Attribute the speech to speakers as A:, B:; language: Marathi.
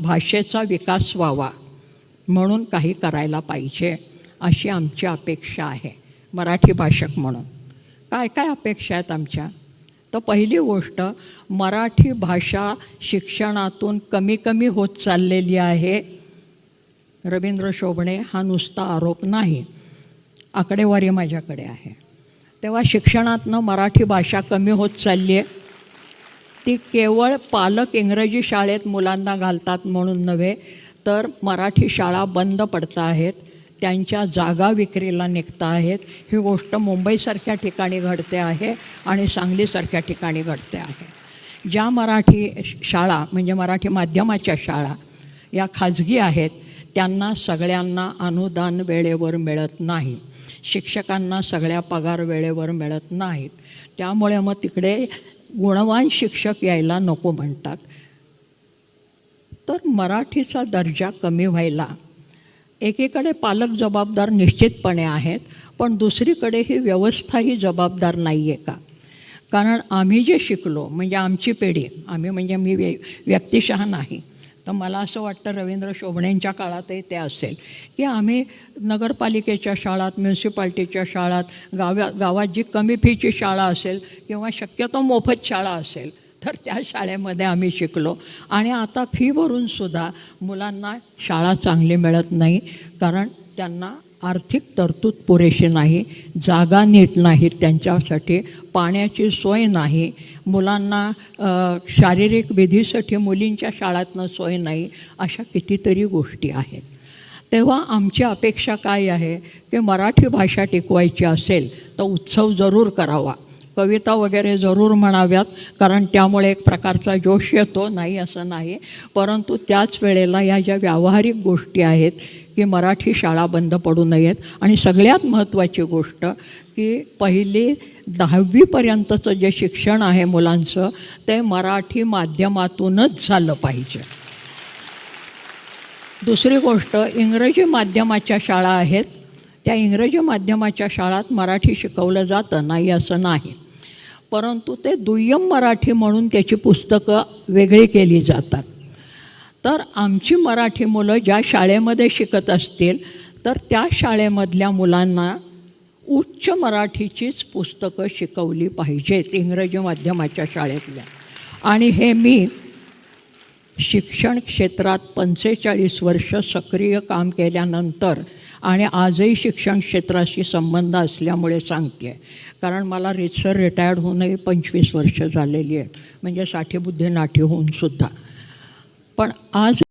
A: भाषेचा विकास व्हावा म्हणून काही करायला पाहिजे अशी आमची अपेक्षा आहे मराठी भाषक म्हणून. काय काय अपेक्षा आहेत आमच्या? तर पहिली गोष्ट मराठी भाषा शिक्षणातून कमी कमी होत चाललेली आहे. रवींद्र शोभणे हा नुसता आरोप नाही आकडेवारी माझ्याकडे आहे. तेव्हा शिक्षणातनं मराठी भाषा कमी होत चालली आहे. ती केवळ पालक इंग्रजी शाळेत मुलांना घालतात म्हणून नव्हे तर मराठी शाळा बंद पडत आहेत त्यांच्या जागा विक्रीला निघता आहेत. ही गोष्ट मुंबईसारख्या ठिकाणी घडते आहे आणि सांगलीसारख्या ठिकाणी घडते आहे. ज्या मराठी शाळा म्हणजे मराठी माध्यमाच्या शाळा या खाजगी आहेत त्यांना सगळ्यांना अनुदान वेळेवर मिळत नाही. शिक्षकांना सगळ्या पगार वेळेवर मिळत नाहीत. त्यामुळे मग तिकडे गुणवान शिक्षक यायला नको म्हणतात. तर मराठीचा दर्जा कमी व्हायला. एकीकडे पालक जबाबदार निश्चितपणे आहेत पण दुसरीकडे ही व्यवस्था ही जबाबदार नाही आहे का? कारण आम्ही जे शिकलो म्हणजे आमची पिढी आम्ही म्हणजे मी व्य व्यक्तिशः नाही. तर मला असं वाटतं रवींद्र शोभणेंच्या काळातही ते असेल. की आम्ही नगरपालिकेच्या शाळात म्युन्सिपाल्टीच्या शाळात गाव्या गावात जी कमी फीची शाळा असेल किंवा शक्यतो मोफत शाळा असेल तर त्या शाळेमध्ये आम्ही शिकलो. आणि आता फी भरूनसुद्धा मुलांना शाळा चांगली मिळत नाही कारण त्यांना आर्थिक तरतूद पुरेशी नाही जागा नीट नाहीत त्यांच्यासाठी पाण्याची सोय नाही. मुलांना शारीरिक विधीसाठी मुलींच्या शाळातनं सोय नाही अशा कितीतरी गोष्टी आहेत. तेव्हा आमची अपेक्षा काय आहे की मराठी भाषा टिकवायची असेल तर उत्सव जरूर करावा. कविता वगैरे जरूर म्हणाव्यात कारण त्यामुळे एक प्रकारचा जोश येतो नाही असं नाही. परंतु त्याच वेळेला या ज्या व्यावहारिक गोष्टी आहेत की मराठी शाळा बंद पडू नयेत. आणि सगळ्यात महत्त्वाची गोष्ट की पहिली दहावीपर्यंतचं जे शिक्षण आहे मुलांचं ते मराठी माध्यमातूनच झालं पाहिजे. दुसरी गोष्ट इंग्रजी माध्यमाच्या शाळा आहेत. त्या इंग्रजी माध्यमाच्या शाळात मराठी शिकवलं जातं नाही असं नाही. परंतु ते दुय्यम मराठी म्हणून त्याची पुस्तकं वेगळी केली जातात. तर आमची मराठी मुलं ज्या शाळेमध्ये शिकत असतील तर त्या शाळेमधल्या मुलांना उच्च मराठीचीच पुस्तकं शिकवली पाहिजेत इंग्रजी माध्यमाच्या शाळेतल्या. आणि हे मी शिक्षण क्षेत्रात पंचेचाळीस वर्ष सक्रिय काम केल्यानंतर आणि आजही शिक्षण क्षेत्राशी संबंध असल्यामुळे सांगते कारण मला रितसर रिटायर्ड होऊनही पंचवीस वर्ष झालेली आहेत. म्हणजे साठीबुद्धी नाठी होऊन सुद्धा. पण आज